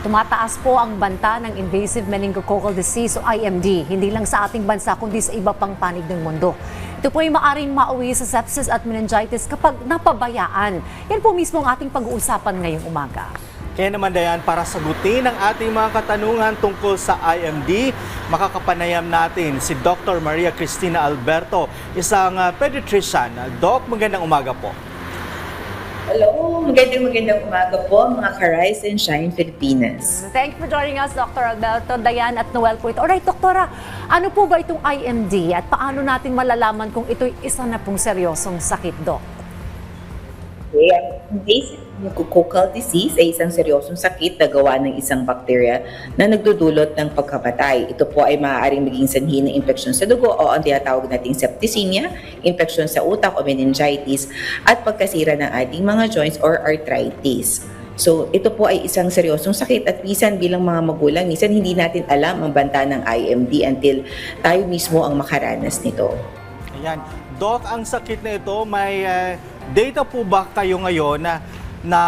Tumataas po ang banta ng invasive meningococcal disease o IMD, hindi lang sa ating bansa kundi sa iba pang panig ng mundo. Ito po ay maaring mauwi sa sepsis at meningitis kapag napabayaan. Yan po mismo ang ating pag-uusapan ngayong umaga. Kaya naman Dayan, para sagutin ang ating mga katanungan tungkol sa IMD, makakapanayam natin si Dr. Maria Cristina Alberto, isang uh, pediatrician. Doc, magandang umaga po. Hello, magandang magandang umaga po mga ka-Rise and Shine Filipinas. Thank you for joining us, Dr. Alberto, Dayan at Noel po ito. Alright, Doktora, ano po ba itong IMD at paano natin malalaman kung ito'y isa na pong seryosong sakit, Dok? Okay, ang invasive pneumococcal disease ay isang seryosong sakit na gawa ng isang bakterya na nagdudulot ng pagkamatay. Ito po ay maaaring maging sanhi ng infeksyon sa dugo o ang tinatawag nating septicemia, infeksyon sa utak o meningitis, at pagkasira ng ating mga joints or arthritis. So, ito po ay isang seryosong sakit at minsan bilang mga magulang, minsan hindi natin alam ang banta ng IMD until tayo mismo ang makaranas nito. Ayan. Doc, ang sakit na ito, may uh, data po ba kayo ngayon na, na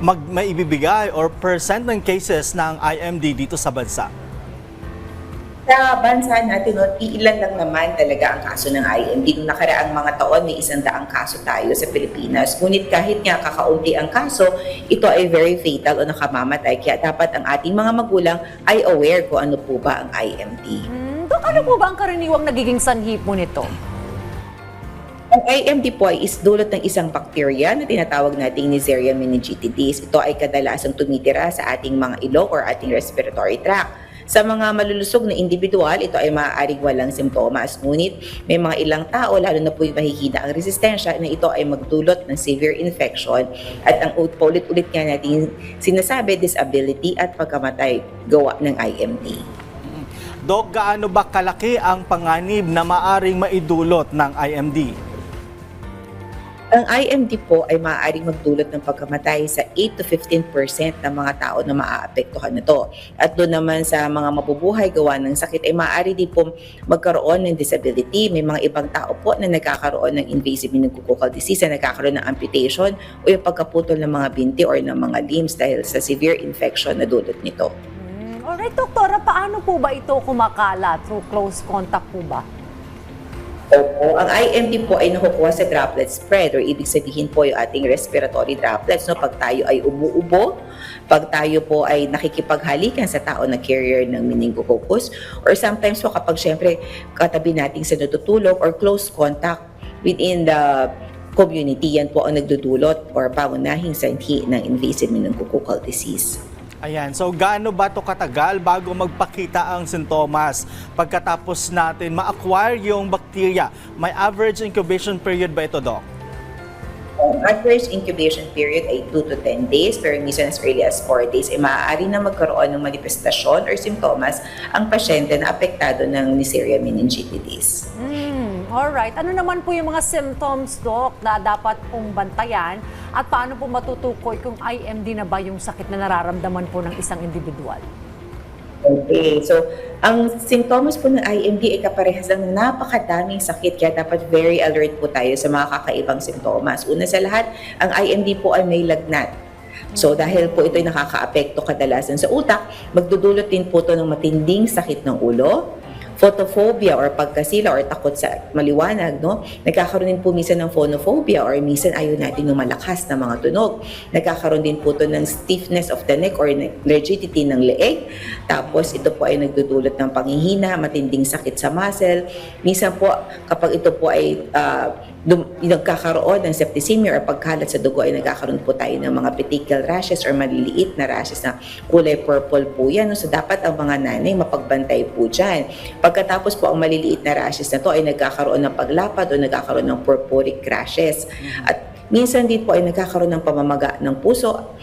mag, maibibigay or percent ng cases ng IMD dito sa bansa? Sa bansa natin, no, iilan lang naman talaga ang kaso ng IMD. Noong nakaraang mga taon, may isang daang kaso tayo sa Pilipinas. Ngunit kahit nga kakaunti ang kaso, ito ay very fatal o nakamamatay. Kaya dapat ang ating mga magulang ay aware kung ano po ba ang IMD. Hmm, Dok, ano po ba ang karaniwang nagiging sanhi po nito? Ang IMD po ay is dulot ng isang bacteria na tinatawag nating Neisseria meningitidis. Ito ay kadalasang tumitira sa ating mga ilong or ating respiratory tract. Sa mga malulusog na individual, ito ay maaaring walang simptomas. Ngunit may mga ilang tao, lalo na po yung mahihina ang resistensya, na ito ay magdulot ng severe infection. At ang paulit-ulit nga natin sinasabi, disability at pagkamatay gawa ng IMD. Doc, gaano ba kalaki ang panganib na maaring maidulot ng IMD? Ang IMD po ay maaaring magdulot ng pagkamatay sa 8 to 15% ng mga tao na maaapektuhan nito. At doon naman sa mga mabubuhay gawa ng sakit ay maaari din po magkaroon ng disability. May mga ibang tao po na nagkakaroon ng invasive meningococcal disease na nagkakaroon ng amputation o yung pagkaputol ng mga binti or ng mga limbs dahil sa severe infection na dulot nito. Hmm, Alright, Doktora, paano po ba ito kumakalat? Through close contact po ba? Opo, ang IMD po ay nakukuha sa droplet spread or ibig sabihin po yung ating respiratory droplets. No? Pag tayo ay umuubo, pag tayo po ay nakikipaghalikan sa tao na carrier ng meningococcus, or sometimes po kapag syempre katabi natin sa natutulog or close contact within the community, yan po ang nagdudulot or pangunahing sanhi ng invasive meningococcal disease. Ayan, so gaano ba to katagal bago magpakita ang sintomas? Pagkatapos natin ma-acquire yung bacteria, may average incubation period ba ito, Doc? Average incubation period ay 2 to 10 days, pero minsan as early as 4 days ay maaari na magkaroon ng manifestasyon or simptomas ang pasyente na apektado ng Neisseria meningitidis. Hmm, alright. Ano naman po yung mga symptoms, Dok, na dapat pong bantayan at paano po matutukoy kung IMD na ba yung sakit na nararamdaman po ng isang individual? Okay, so ang sintomas po ng IMD ay kaparehas ng napakadaming sakit kaya dapat very alert po tayo sa mga kakaibang sintomas. Una sa lahat, ang IMD po ay may lagnat. So dahil po ito ay nakakaapekto kadalasan sa utak, magdudulot din po ito ng matinding sakit ng ulo, photophobia or pagkasila or takot sa maliwanag, no? Nagkakaroon din po minsan ng phonophobia or minsan ayaw natin ng malakas na mga tunog. Nagkakaroon din po ito ng stiffness of the neck or rigidity ng leeg. Tapos ito po ay nagdudulot ng panghihina, matinding sakit sa muscle. Minsan po kapag ito po ay ah, dum- nagkakaroon ng septicemia or pagkalat sa dugo ay nagkakaroon po tayo ng mga petechial rashes or maliliit na rashes na kulay purple po yan. No? So dapat ang mga nanay mapagbantay po dyan. Pagkatapos po ang maliliit na rashes na to ay nagkakaroon ng paglapad o nagkakaroon ng purpuric rashes. At minsan din po ay nagkakaroon ng pamamaga ng puso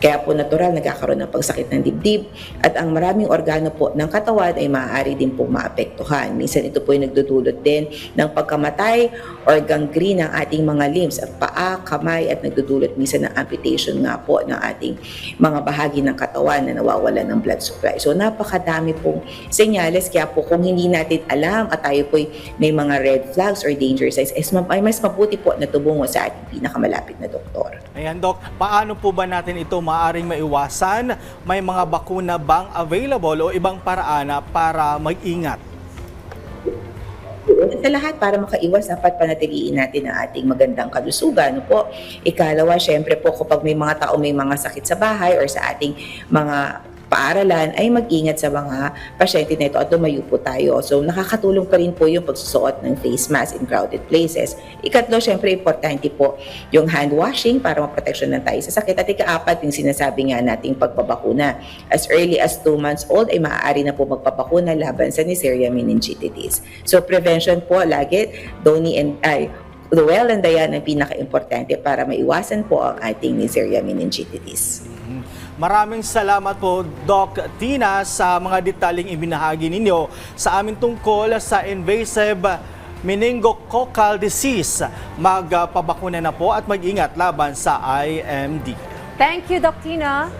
kaya po natural nagkakaroon ng pagsakit ng dibdib at ang maraming organo po ng katawan ay maaari din po maapektuhan. Minsan ito po ay nagdudulot din ng pagkamatay or gangrene ng ating mga limbs at paa, kamay at nagdudulot minsan ng amputation nga po ng ating mga bahagi ng katawan na nawawalan ng blood supply. So napakadami pong senyales kaya po kung hindi natin alam at tayo po may mga red flags or danger signs ay mas mabuti po na tubungo sa ating pinakamalapit na doktor. Ayan, Doc, paano po ba natin ito maaaring maiwasan? May mga bakuna bang available o ibang paraan para mag-ingat? Sa lahat, para makaiwas, dapat panatiliin natin ang ating magandang kalusugan. Ano po? Ikalawa, syempre po, kapag may mga tao may mga sakit sa bahay or sa ating mga paaralan, ay mag-ingat sa mga pasyente na ito at lumayo po tayo. So, nakakatulong pa rin po yung pagsusuot ng face mask in crowded places. Ikatlo, syempre, importante po yung hand washing para maproteksyon na tayo sa sakit. At ikaapat, yung sinasabi nga nating pagbabakuna. As early as 2 months old, ay maaari na po magpabakuna laban sa Neisseria meningitis. So, prevention po lagi, Doni and ay, Ruel and Dayan ang pinaka-importante para maiwasan po ang ating Neisseria meningitis. Maraming salamat po, Doc Tina, sa mga detaling ibinahagi ninyo sa amin tungkol sa invasive meningococcal disease. Magpabakuna na po at mag-ingat laban sa IMD. Thank you, Doc Tina.